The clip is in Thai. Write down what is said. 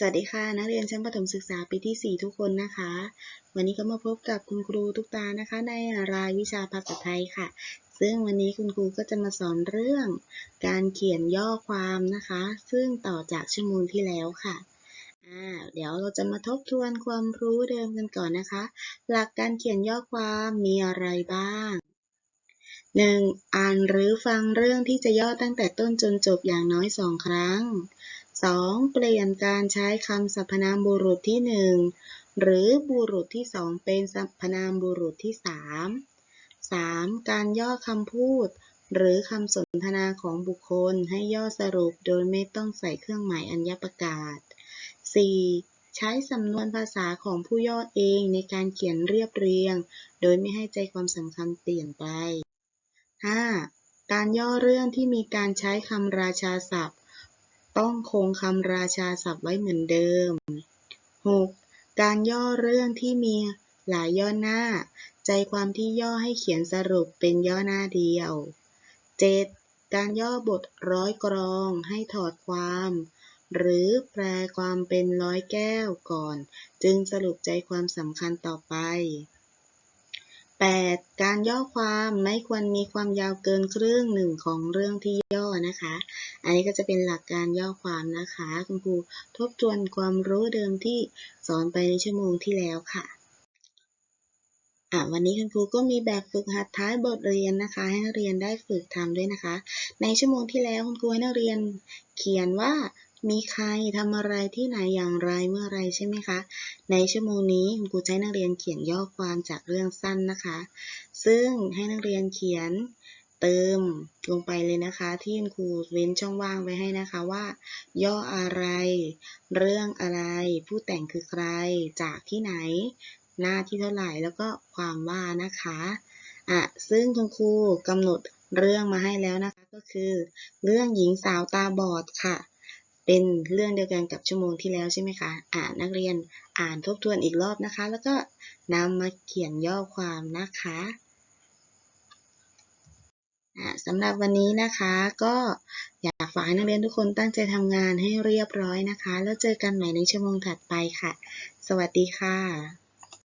สวัสดีค่ะ นักเรียนชั้นประถมศึกษาปีที่ 4 ทุกคนนะคะ วันนี้ก็มาพบกับคุณครูทุกตานะคะ ในรายวิชาภาษาไทยค่ะ ซึ่งวันนี้คุณครูก็จะมาสอนเรื่อง การเขียนย่อความนะคะ ซึ่งต่อจากชั่วโมงที่แล้วค่ะอ่าเดี๋ยวเราจะมาทบทวนความรู้เดิมกันก่อนนะคะ หลักการเขียนย่อความมีอะไรบ้าง 1. อ่านหรือฟังเรื่องที่จะย่อตั้งแต่ต้นจนจบอย่างน้อยสองครั้ง 2. เปลี่ยนการใช้คำสรรพนามบุรุษที่ 1 หรือบุรุษที่ 2 เป็นสรรพนามบุรุษที่ 3 3. การย่อคำพูด หรือคำสนทนาของบุคคลให้ย่อสรุปโดยไม่ต้องใส่เครื่องหมายอัญญประกาศ 4. ใช้สำนวนภาษาของผู้ย่อเองในการเขียนเรียบเรียง โดยไม่ให้ใจความสำคัญเปลี่ยนไป 5. การย่อเรื่องที่มีการใช้คำราชาศัพท์ ต้องคงคำราชาศัพท์ไว้เหมือนเดิม 6. การย่อเรื่องที่มีหลายย่อหน้า ใจความที่ย่อให้เขียนสรุปเป็นย่อหน้าเดียว 7. การย่อบทร้อยกรองให้ถอดความ หรือแปลความเป็นร้อยแก้วก่อน จึงสรุปใจความสำคัญต่อไป 8. การย่อความไม่ควรมีความยาวเกินครึ่งหนึ่งของเรื่องที่ย่อนะคะ อันนี้ก็จะเป็นหลักการย่อความนะคะ คุณครูทบทวนความรู้เดิมที่สอนไปในชั่วโมงที่แล้วค่ะอะวันนี้คุณครูก็มีแบบฝึกหัดท้ายบทเรียนนะคะ ให้นักเรียนได้ฝึกทำด้วยนะคะ ในชั่วโมงที่แล้วคุณครูให้นักเรียนเขียนว่า มีใครทำอะไรที่ไหนอย่างไรเมื่อไรใช่ไหมคะ ในชั่วโมงนี้คุณครูใช้นักเรียนเขียนย่อความจากเรื่องสั้นนะคะ ซึ่งให้นักเรียนเขียนเติมลงไปเลยนะคะ ที่คุณครูเว้นช่องว่างไว้ให้นะคะว่า ย่ออะไร เรื่องอะไร ผู้แต่งคือใคร จากที่ไหน หน้าที่เท่าไหร่แล้วก็ความว่านะคะอะซึ่งคุณครูกำหนดเรื่องมาให้แล้วนะคะก็คือ เรื่องหญิงสาวตาบอดค่ะ เป็นเรื่องเดียวกันกับชั่วโมงที่แล้วใช่ไหมคะ อ่านนักเรียนอ่านทบทวนอีกรอบนะคะ แล้วก็นำมาเขียนย่อความนะคะสำหรับวันนี้นะคะก็อยากฝากนักเรียนทุกคนตั้งใจทำงานให้เรียบร้อยนะคะ แล้วเจอกันใหม่ในชั่วโมงถัดไปค่ะ สวัสดีค่ะ